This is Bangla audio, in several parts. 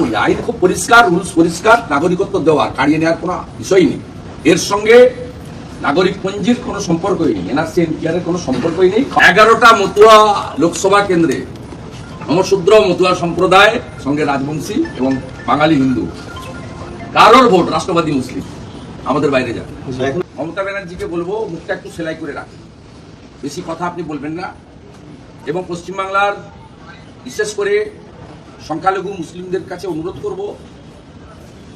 বলি আইন খুব পরিষ্কার রুলস, পরিষ্কার নাগরিকত্ব দেওয়ার কাড়িয়ে নেওয়ার কোনো বিষয় নেই। এর সঙ্গে নাগরিক পঞ্জির কোনো সম্পর্কই নেই, এনআরসি, এনপিআর এর কোনো সম্পর্কই নেই। এগারোটা মতুয়া লোকসভা কেন্দ্রে নমশূদ্র মতুয়া সম্প্রদায় সঙ্গে রাজবংশী এবং বাঙালি হিন্দু। কারোর ভোট? রাষ্ট্রবাদী মুসলিম। আমাদের বাইরে যাবে মমতা ব্যানার্জিকে বলব, মুখটা একটু সেলাই করে রাখুন। বেশি কথা আপনি বলবেন না। এবং পশ্চিমবাংলার, বিশেষ করে সংখ্যালঘু মুসলিমদের কাছে অনুরোধ করব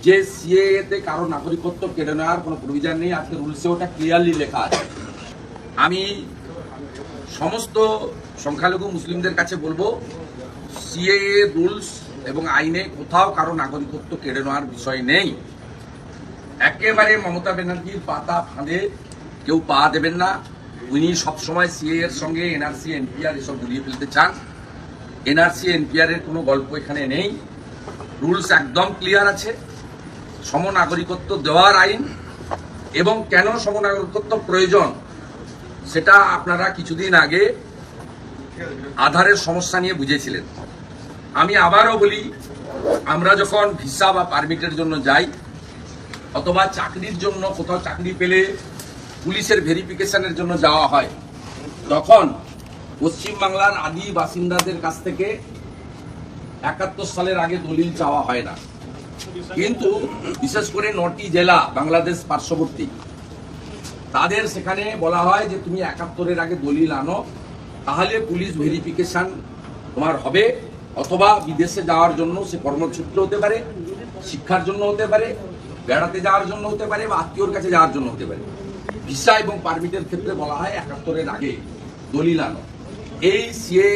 যে সিএতে কারও নাগরিকত্ব কেড়ে নেওয়ার কোনো প্রভিজন নেই। আজকে রুলসে ওটা ক্লিয়ারলি লেখা আছে। আমি সমস্ত সংখ্যালঘু মুসলিমদের কাছে বলব সিএএ রুলস এবং আইনে কোথাও কারও নাগরিকত্ব কেড়ে নেওয়ার বিষয় নেই। একেবারে মমতা ব্যানার্জির পাতা ফাঁদে কেউ পা দেবেন না। উনি সবসময় সিএ এর সঙ্গে এনআরসি এনপিআর এসব গুলিয়ে ফেলতে চান। এনআরসি, এনপিআর এর কোনো গল্প এখানে নেই। রুলস একদম ক্লিয়ার আছে। সমনাগরিকত্ব দেওয়ার আইন এবং কেন সমনাগরিকত্ব প্রয়োজন সেটা আপনারা কিছুদিন আগে আধারের সমস্যা নিয়ে বুঝেছিলেন। আমি আবারও বলি, আমরা যখন ভিসা বা পারমিটের জন্য যাই অথবা চাকরির জন্য কোথাও চাকরি পেলে পুলিশের ভেরিফিকেশনের জন্য যাওয়া হয়, তখন পশ্চিমবাংলার আদি বাসিন্দাদের কাছ থেকে একাত্তর সালের আগে দলিল চাওয়া হয় না। কিন্তু বিশেষ করে নটি জেলা বাংলাদেশ পার্শ্ববর্তী, তাদের সেখানে বলা হয় যে তুমি একাত্তরের আগে দলিল আনো, তাহলে পুলিশ ভেরিফিকেশন তোমার হবে, অথবা বিদেশে যাওয়ার জন্য সে কর্মক্ষেত্র হতে পারে, শিক্ষার জন্য হতে পারে, বেড়াতে যাওয়ার জন্য হতে পারে, বা আত্মীয়র কাছে যাওয়ার জন্য হতে পারে। ভিসা এবং পারমিটের ক্ষেত্রে বলা হয় একাত্তরের আগে দলিল আনো। এই সিএ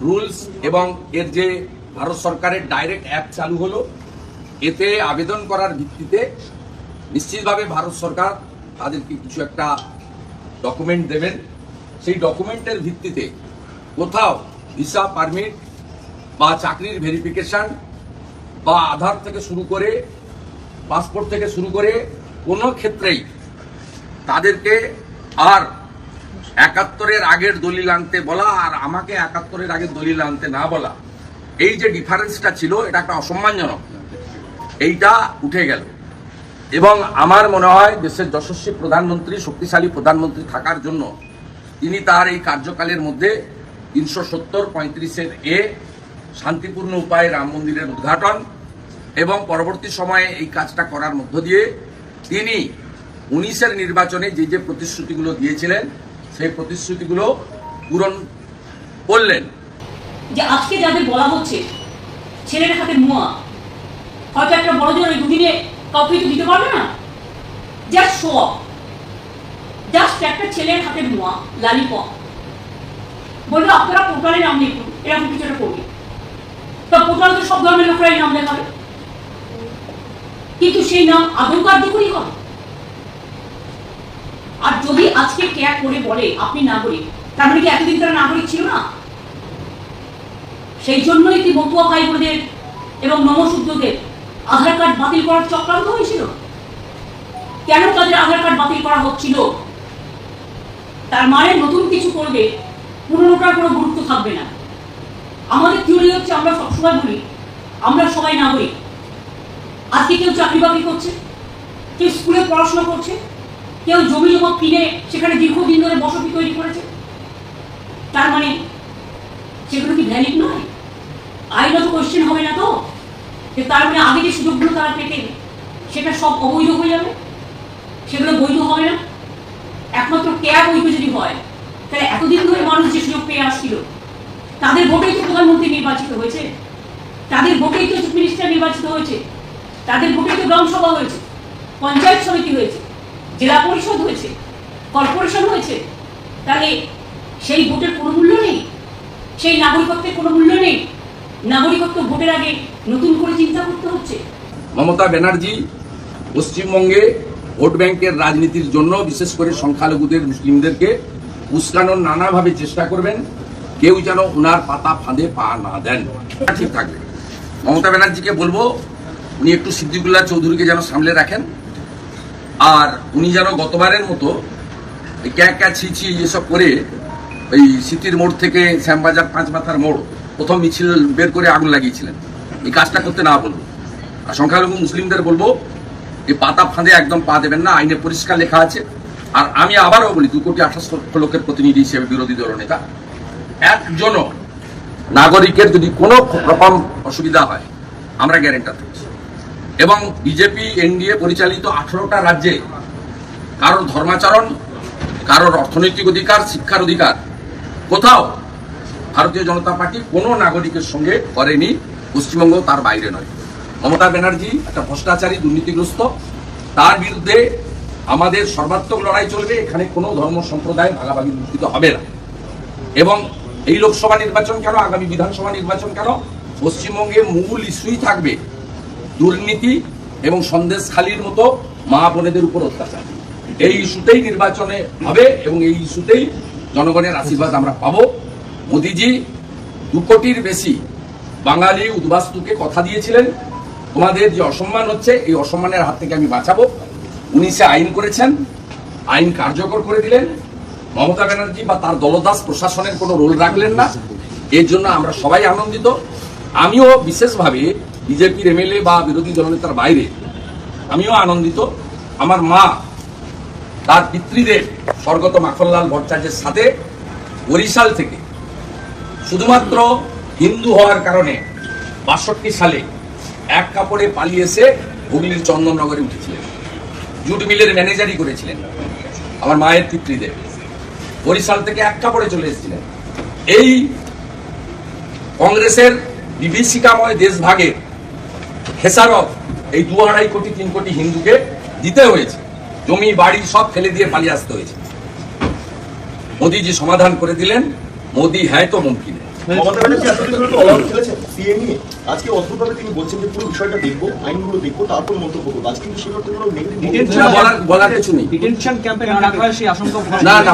রুলস এবং এর যে ভারত সরকারের ডাইরেক্ট অ্যাপ চালু হলো, এতে আবেদন করার ভিত্তিতে নিশ্চিতভাবে ভারত সরকার তাদেরকে কিছু একটা ডকুমেন্ট দেবেন। সেই ডকুমেন্টের ভিত্তিতে কোথাও ভিসা পারমিট বা চাকরির ভেরিফিকেশন বা আধার থেকে শুরু করে পাসপোর্ট থেকে শুরু করে কোনো ক্ষেত্রেই তাদেরকে আর একাত্তরের আগের দলিল আনতে বলা আর আমাকে একাত্তরের আগের দলিল আনতে না বলা। এই যে ডিফারেন্সটা ছিল, এটা একটা অসম্মানজনক। এইটা উঠে গেল। এবং আমার মনে হয় দেশের যশস্বী প্রধানমন্ত্রী, শক্তিশালী প্রধানমন্ত্রী থাকার জন্য তিনি তার এই কার্যকালের মধ্যে তিনশো সত্তর পঁয়ত্রিশের এ শান্তিপূর্ণ উপায়ে রাম মন্দিরের উদ্ঘাটন এবং পরবর্তী সময়ে এই কাজটা করার মধ্য দিয়ে তিনি উনিশের নির্বাচনে যে যে প্রতিশ্রুতিগুলো দিয়েছিলেন সেই প্রতিশ্রুতিগুলো পূরণ করলেন। যে আজকে যাদের বলা হচ্ছে, ছেলের হাতে মুয়া হয়তো একটা বড় জন ওই দুদিনে কাউকে তো দিতে পারবে না? জাস্ট শো জাস্ট একটা ছেলের হাতে মুয়া লালিপপ বলল আপনারা পোর্টালে নাম লিখুন, এরকম কিছু একটা করবে। তা পোর্টালে তো সব ধরনের লোকরাই নাম লেখাবে। কিন্তু সেই নাম আদৌ কার্যকরী হবে। যদি আজকে ক্যাক করে বলে, আপনি নাগরিক। তার মানে কি এতদিন তারা নাগরিক ছিল না? সেই জন্যই কি মতুয়া ভাই বোনদের এবং নমশূদ্রদের আধার কার্ড বাতিল করার চক্রান্ত হয়েছিল? কেন তাদের আধার কার্ড বাতিল করা হচ্ছিল? তার মানে নতুন কিছু করলে পুরনোটার কোনো গুরুত্ব থাকবে না। আমাদের থিওরি হচ্ছে আমরা সবসময় বলি, আমরা সবাই নাগরিক। আজকে কেউ চাকরি বাকরি করছে? কেউ স্কুলে পড়াশোনা করছে? কেউ জমি জমা কিনে সেখানে দীর্ঘদিন ধরে বসতি তৈরি করেছে। তার মানে সেগুলো কি ভ্যালিড নয়? আইনত কোয়েশ্চেন হবে না তো? যে তার মানে আগে যে সুযোগগুলো তারা পেতেন সেটা সব অবৈধ হয়ে যাবে? সেগুলো বৈধ হবে না? একমাত্র ক্যাব বৈধ যদি হয়, তাহলে এতদিন ধরে মানুষ যে সুযোগ পেয়ে আসছিল, তাদের ভোটেই তো প্রধানমন্ত্রী নির্বাচিত হয়েছে। তাদের ভোটেই তো চিফ মিনিস্টার নির্বাচিত হয়েছে। তাদের ভোটেই তো গ্রাম সভা হয়েছে। পঞ্চায়েত সমিতি হয়েছে। জেলা পরিষদ হয়েছে, কর্পোরেশন হয়েছে, তাহলে সেই ভোটের কোনো মূল্য নেই? সেই নাগরিকত্বের কোনো মূল্য নেই? নাগরিকত্ব ভোটের আগে নতুন করে চিন্তা করতে হচ্ছে? মমতা ব্যানার্জি পশ্চিমবঙ্গে ভোট ব্যাংকের রাজনীতির জন্য, বিশেষ করে সংখ্যালঘুদের, মুসলিমদেরকে উস্কানোর নানাভাবে চেষ্টা করবেন। কেউ যেন ওনার পাতা ফাঁদে পা না দেন। ঠিক থাকবে। মমতা ব্যানার্জিকে বলব, উনি একটু সিদ্দিকুল্লাহ চৌধুরীকে যেন সামলে রাখেন। আর উনি যেন গতবারের মতো ক্যা ক্যা ছি ছি এসব করে ওই সিটির মোড় থেকে শ্যামবাজার পাঁচ মাথার মোড় প্রথম মিছিল বের করে আগুন লাগিয়েছিলেন। এই কাজটা করতে না বলব। আর সংখ্যালঘু মুসলিমদের বলব, এই পাতা ফাঁদে একদম পা দেবেন না, আইনে পরিষ্কার লেখা আছে। আর আমি আবারও বলি, দু কোটি আঠাশ লক্ষ লোকের প্রতিনিধি হিসেবে বিরোধী দল নেতা। একজনও নাগরিকের যদি কোনো রকম অসুবিধা হয়, আমরা গ্যারেন্টার এবং বিজেপি এনডিএ পরিচালিত আঠারোটা রাজ্যে কারোর ধর্মাচরণ, কারোর অর্থনৈতিক অধিকার, শিক্ষার অধিকার। কোথাও ভারতীয় জনতা পার্টি কোনো নাগরিকের সঙ্গে করেনি, পশ্চিমবঙ্গ তার বাইরে নয়। মমতা ব্যানার্জি একটা ভ্রষ্টাচারী, দুর্নীতিগ্রস্ত, তার বিরুদ্ধে আমাদের সর্বাত্মক লড়াই চলবে, এখানে কোনো ধর্ম সম্প্রদায় ভাগাভাগি দুষ্কৃত হবে না। এবং এই লোকসভা নির্বাচন কেন, আগামী বিধানসভা নির্বাচন কেন, পশ্চিমবঙ্গে মূল ইস্যুই থাকবে। দুর্নীতি এবং সন্দেশখালির মতো মা বোনেদের উপর অত্যাচার। এই ইস্যুতেই নির্বাচনে হবে এবং এই ইস্যুতেই জনগণের আশীর্বাদ আমরা পাবো। মোদিজি দু কোটির বেশি বাঙালি উদ্বাস্তুকে কথা দিয়েছিলেন। তোমাদের যে অসম্মান হচ্ছে, এই অসম্মানের হাত থেকে আমি বাঁচাবো। উনি সে আইন করেছেন, আইন কার্যকর করে দিলেন। মমতা ব্যানার্জি বা তার দলদাস প্রশাসনের কোনো রোল রাখলেন না। এর জন্য আমরা সবাই আনন্দিত। আমিও বিশেষভাবে বিজেপির এমএলএ বা বিরোধী দলনেতার বাইরে। আমিও আনন্দিত। আমার মা, তার পিতৃদেব স্বর্গত মাখনলাল ভট্টাচার্যের সাথে বরিশাল থেকে শুধুমাত্র হিন্দু হওয়ার কারণে বাষট্টি সালে এক কাপড়ে পালিয়ে এসে হুগলির চন্দননগরে উঠেছিলেন। জুট মিলের ম্যানেজারই করেছিলেন আমার মায়ের পিতৃদেব। বরিশাল থেকে এক কাপড়ে চলে এসেছিলেন। এই কংগ্রেসের বিভীষিকাময় দেশভাগের খেসারত এই দু আড়াই কোটি তিন কোটি হিন্দুকে দিতে হয়েছে। জমি বাড়ি সব ফেলে দিয়ে পালিয়ে আসতে হয়েছে। মোদিজি সমাধান করে দিলেন। মোদি হ্যাঁ তো মুমকিন। বলার কিছু নেই। হয় না না